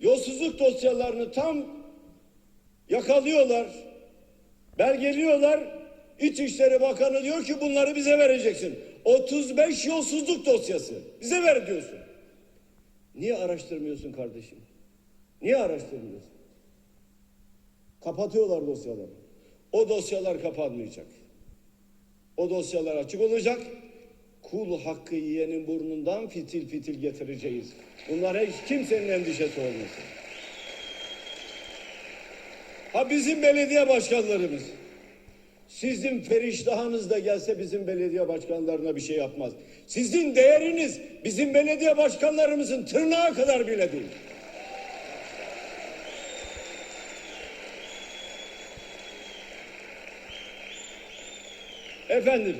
Yolsuzluk dosyalarını tam yakalıyorlar, belgeliyorlar. İçişleri Bakanı diyor ki bunları bize vereceksin. 35 yolsuzluk dosyası. Bize ver diyorsun. Niye araştırmıyorsun kardeşim? Niye araştırmıyorsun? Kapatıyorlar dosyaları. O dosyalar kapanmayacak. O dosyalar açık olacak. Kul hakkı yiyenin burnundan fitil fitil getireceğiz. Bunlara hiç kimsenin endişesi olmasın. Ha bizim belediye başkanlarımız. Sizin feriştahınız da gelse bizim belediye başkanlarına bir şey yapmaz. Sizin değeriniz bizim belediye başkanlarımızın tırnağı kadar bile değil. Efendim,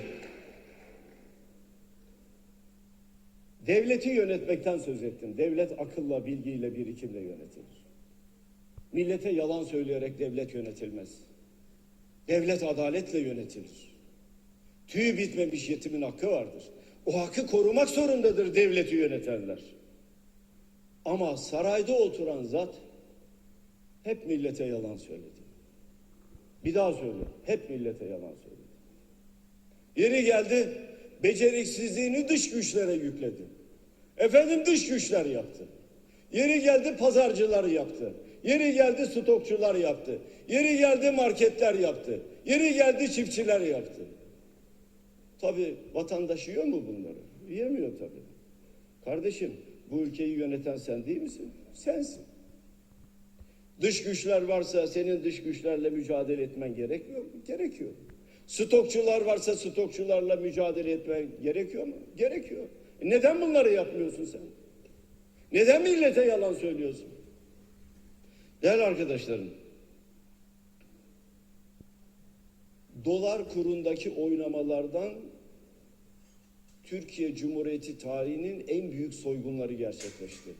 devleti yönetmekten söz ettim. Devlet akılla, bilgiyle, birikimle yönetilir. Millete yalan söyleyerek devlet yönetilmez. Devlet adaletle yönetilir. Tüyü bitmemiş yetimin hakkı vardır. O hakkı korumak zorundadır devleti yönetenler. Ama sarayda oturan zat hep millete yalan söyledi. Bir daha söyle, hep millete yalan söyledi. Yeri geldi, beceriksizliğini dış güçlere yükledi. Efendim dış güçler yaptı. Yeri geldi pazarcıları yaptı. Yeri geldi stokçular yaptı. Yeri geldi marketler yaptı. Yeri geldi çiftçiler yaptı. Tabi vatandaş yiyor mu bunları? Yiyemiyor tabi. Kardeşim bu ülkeyi yöneten sen değil misin? Sensin. Dış güçler varsa senin dış güçlerle mücadele etmen gerekmiyor mu? Gerekiyor. Stokçular varsa stokçularla mücadele etmen gerekiyor mu? Gerekiyor. E neden bunları yapmıyorsun sen? Neden millete yalan söylüyorsun? Değerli arkadaşlarım, dolar kurundaki oynamalardan Türkiye Cumhuriyeti tarihinin en büyük soygunları gerçekleşti.